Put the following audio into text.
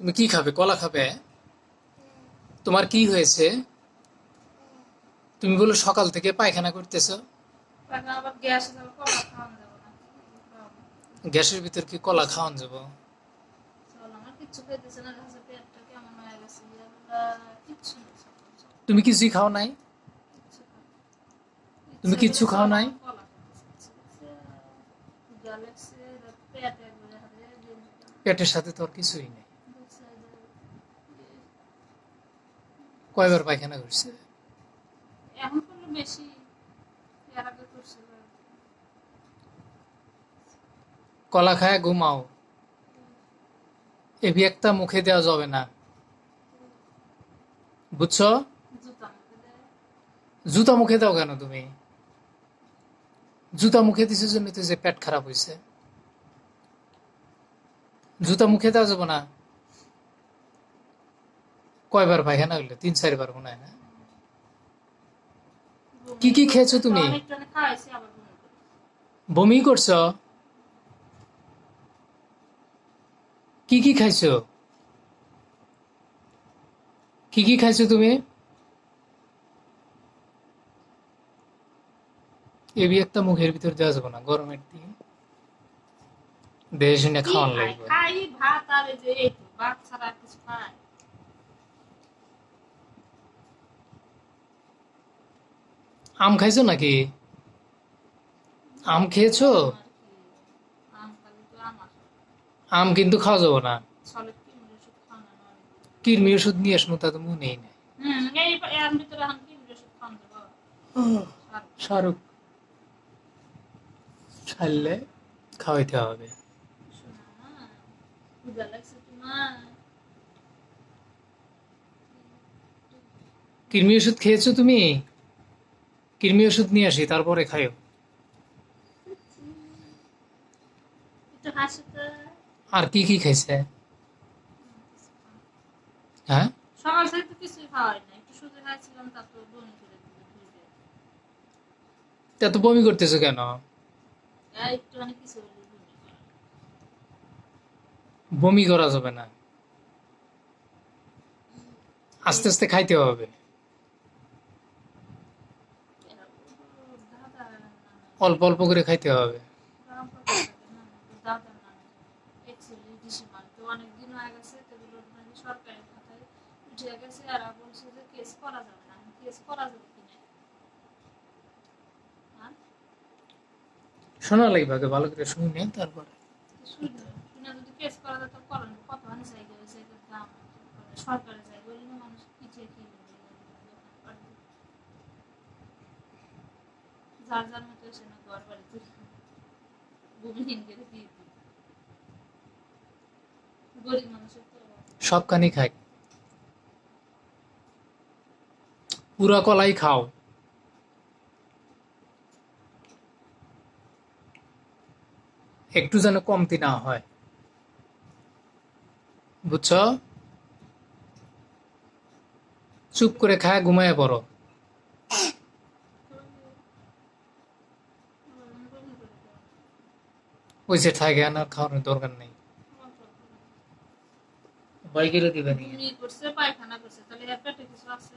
তুমি কি খাবে? কলা খাবে? তোমার কি হয়েছে? তুমি বলো সকাল থেকে পায়খানা করতেছো। গ্যাসের ভিতর কি কলা খাওয়ান যাব? তুমি কিছুই খাও নাই। তুমি কিচ্ছু খাও নাই? পেটের সাথে তোর কিছুই নেই। কয়বার পায়খানা করছে? কলা খায় ঘুমাও। এবি একটা মুখে দেওয়া যাবে না। বুঝছ? জুতা মুখে দাও কেন তুমি? জুতা মুখে দিছে জন্য তো যে পেট খারাপ হয়েছে জুতা মুখে দেওয়া যাবে না। কয়বার পায়খানা হইল তিন চারবার মনে হয় না। কি কি খেয়েছো তুমি? বমি করছ? কি কি খাইছো? কি কি খাইছো তুমি? এবি একটা মুখের ভিতর দেওয়া যাবে না গরমের দিন। দেহে শুনে কি খাওয়ান লাগবে। ভাত আর এই যে ভাত ছাড়া কিছু খাই আম খাইছো নাকি? আম খেয়েছো? আম কিন্তু খাওয়া যাবে না। ওষুধ কিরমি ওষুধ নিয়ে আসব তা তো মনেই নেই। হুম, এই এর ভিতরে এখন কিমড়ে ওষুধ খাওয়ান যাব। আর শাহরুখ ছাড়লে খাওয়াইতে হবে? কৃমি ওষুধ খেয়েছো তুমি? কৃমি ওষুধ নিয়ে আসি তারপরে খাইও। আর কি কি খাইছে? হ্যাঁ? সকাল থেকে তো কিছুই খাওয়াই না একটু সুজি খাইছিলাম তারপর বমি করে তা তো বমি করতেছো কেন আর একটুখানি কিছু হলে বমি করা যাবে না। আস্তে আস্তে খাইতে হবে। অল্প অল্প করে খাইতে হবে। গরম পানি লাগে না, দাদা না, actually ডিসেম্বর তো অনেক দিন হয়ে গেছে, তো মানে সরকারি খাতায় উঠে গেছে, আর বলছে যে কেস করা যাবে না। কেস করা যাবে কিনা? হ্যাঁ? শোনা লাগবে আগে ভালো করে শুনে তারপরে শুনে শুনে যদি কেস করা যায় তো করেন কত হানি চাই গেছে এটার দাম সরকারে যাই বলি না মানুষ পিছিয়ে কি বলবে, পারবে। যার যার মতো ঘর বাড়িতে গরিব মানুষের সব কানি খাই পুরা কলাই খাও একটু যেন কমতি না হয়। বুঝছ? চুপ করে খায় ঘুমায় পড়ো। ওই যে থাকে আর খাওয়ানোর দরকার নেই। বাইকেরও দিবে নি। করছে পায়খানা করছে তাহলে পেটে কিছু আছে?